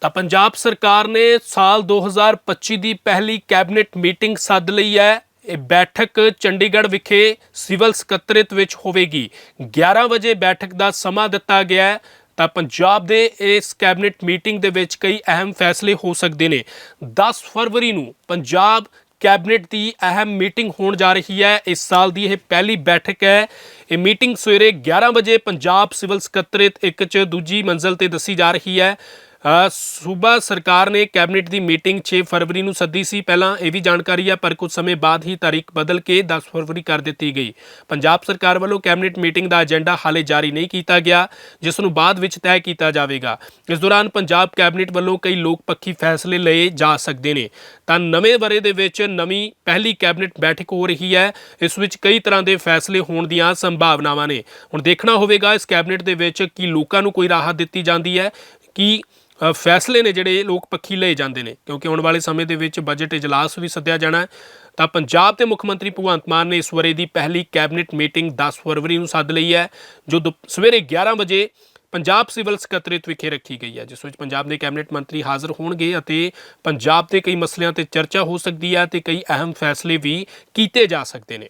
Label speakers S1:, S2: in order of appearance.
S1: ਤਾਂ ਪੰਜਾਬ ਸਰਕਾਰ ਨੇ ਸਾਲ 2025 ਦੀ ਪਹਿਲੀ ਕੈਬਨਿਟ ਮੀਟਿੰਗ ਸੱਦ ਲਈ ਹੈ। ਇਹ ਬੈਠਕ ਚੰਡੀਗੜ੍ਹ ਵਿਖੇ ਸਿਵਲ ਸਕੱਤਰੇਤ ਵਿੱਚ ਹੋਵੇਗੀ। 11 ਵਜੇ ਬੈਠਕ ਦਾ ਸਮਾਂ ਦਿੱਤਾ ਗਿਆ ਹੈ। ਤਾਂ ਪੰਜਾਬ ਦੇ ਇਸ ਕੈਬਨਿਟ ਮੀਟਿੰਗ ਦੇ ਵਿੱਚ ਕਈ ਅਹਿਮ ਫੈਸਲੇ ਹੋ ਸਕਦੇ ਨੇ। 10 ਫਰਵਰੀ ਨੂੰ ਪੰਜਾਬ ਕੈਬਨਿਟ ਦੀ ਅਹਿਮ ਮੀਟਿੰਗ ਹੋਣ ਜਾ ਰਹੀ ਹੈ। ਇਸ ਸਾਲ ਦੀ ਇਹ ਪਹਿਲੀ ਬੈਠਕ ਹੈ। ਇਹ ਮੀਟਿੰਗ ਸਵੇਰੇ 11 ਵਜੇ ਪੰਜਾਬ ਸਿਵਲ ਸਕੱਤਰੇਤ ਇੱਕ ਚ ਦੂਜੀ ਮੰਜ਼ਲ ਤੇ ਦੱਸੀ ਜਾ ਰਹੀ ਹੈ। ਸੂਬਾ ਸਰਕਾਰ ਨੇ ਕੈਬਨਿਟ ਦੀ ਮੀਟਿੰਗ 6 ਫਰਵਰੀ ਨੂੰ ਸੱਦੀ ਸੀ। ਪਹਿਲਾਂ ਇਹ ਵੀ ਜਾਣਕਾਰੀ ਹੈ ਪਰ ਕੁਝ ਸਮੇਂ ਬਾਅਦ ਹੀ ਤਾਰੀਖ ਬਦਲ ਕੇ 10 ਫਰਵਰੀ ਕਰ ਦਿੱਤੀ ਗਈ। ਪੰਜਾਬ ਸਰਕਾਰ ਵੱਲੋਂ ਕੈਬਨਿਟ ਮੀਟਿੰਗ ਦਾ ਏਜੰਡਾ ਹਾਲੇ ਜਾਰੀ ਨਹੀਂ ਕੀਤਾ ਗਿਆ, ਜਿਸ ਨੂੰ ਬਾਅਦ ਵਿੱਚ ਤੈਅ ਕੀਤਾ ਜਾਵੇਗਾ। ਇਸ ਦੌਰਾਨ ਪੰਜਾਬ ਕੈਬਨਿਟ ਵੱਲੋਂ ਕਈ ਲੋਕ ਪੱਖੀ ਫੈਸਲੇ ਲਏ ਜਾ ਸਕਦੇ ਨੇ। ਤਾਂ ਨਵੇਂ ਬਰੇ ਦੇ ਵਿੱਚ ਨਵੀਂ ਪਹਿਲੀ ਕੈਬਨਿਟ ਬੈਠਕ ਹੋ ਰਹੀ ਹੈ। ਇਸ ਵਿੱਚ ਕਈ ਤਰ੍ਹਾਂ ਦੇ ਫੈਸਲੇ ਹੋਣ ਦੀਆਂ ਸੰਭਾਵਨਾਵਾਂ ਨੇ। ਹੁਣ ਦੇਖਣਾ ਹੋਵੇਗਾ, ਇਸ ਕੈਬਨਿਟ ਦੇ ਵਿੱਚ ਕੀ ਲੋਕਾਂ ਨੂੰ ਕੋਈ ਰਾਹਤ ਦਿੱਤੀ ਜਾਂਦੀ ਹੈ, ਕੀ ਫੈਸਲੇ ਨੇ ਜਿਹੜੇ ਲੋਕ ਪੱਖੀ ਲਏ ਜਾਂਦੇ ਨੇ, ਕਿਉਂਕਿ ਆਉਣ ਵਾਲੇ ਸਮੇਂ ਦੇ ਵਿੱਚ ਬਜਟ ਇਜਲਾਸ ਵੀ ਸੱਦਿਆ ਜਾਣਾ ਹੈ। ਤਾਂ ਪੰਜਾਬ ਦੇ ਮੁੱਖ ਮੰਤਰੀ ਭਗਵੰਤ ਮਾਨ ਨੇ ਇਸ ਵਰੇ ਦੀ ਪਹਿਲੀ ਕੈਬਨਿਟ ਮੀਟਿੰਗ 10 ਫਰਵਰੀ ਨੂੰ ਸੱਦ ਲਈ ਹੈ, ਜੋ ਦੁਪ- ਸਵੇਰੇ 11 ਵਜੇ ਪੰਜਾਬ ਸਿਵਲ ਸਕੱਤਰੇਤ ਵਿਖੇ ਰੱਖੀ ਗਈ ਹੈ, ਜਿਸ ਵਿੱਚ ਪੰਜਾਬ ਦੇ ਕੈਬਨਿਟ ਮੰਤਰੀ ਹਾਜ਼ਰ ਹੋਣਗੇ ਅਤੇ ਪੰਜਾਬ ਦੇ ਕਈ ਮਸਲਿਆਂ ਤੇ ਚਰਚਾ ਹੋ ਸਕਦੀ ਹੈ ਤੇ ਕਈ ਅਹਿਮ ਫੈਸਲੇ ਵੀ ਕੀਤੇ ਜਾ ਸਕਦੇ ਨੇ।